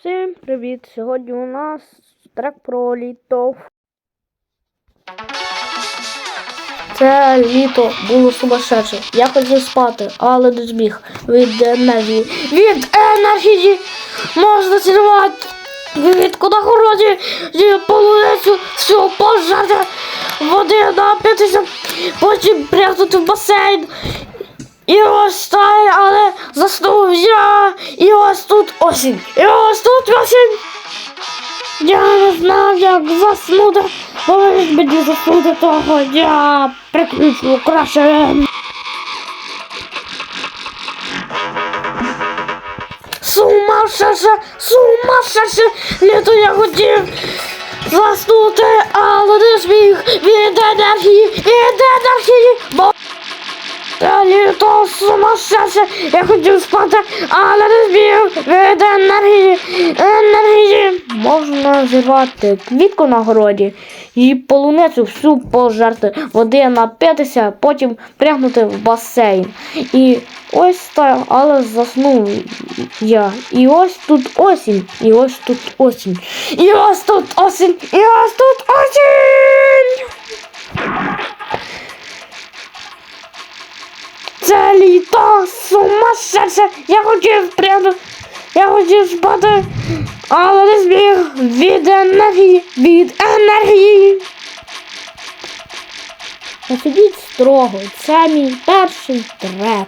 Всім привіт! Сьогодні у нас трек про літо. Це літо було сумасшедше. Я хотів спати, але не зміг від енергії. Від енергії можна цілувати квітку на городі полуницю всю пожарти води напитися, потім прягнути в басейн. І ось так, але заснув я. І ось тут осінь. І ось тут осінь. Я не знав, як заснути. Як мені заснути того, я приключу краще. Сумасшедше, сумасшедше, літо я хотів заснути, але не зміг від енергії, від енергії, бо та літо сумасшедше, я хотів спати, але не від енергії, енергії. Можна зірвати квітку на городі і полуницю всю пожарти, води напитися, потім прягнути в басейн. І ось так, але заснув я. І ось тут осінь, і ось тут осінь, і ось тут осінь, і ось тут осінь. Це літо сумасшедше. Я хотів прямо. Я хотів спати, але не зміг від енергії, від енергії. Посидіть строго, це мій перший трек.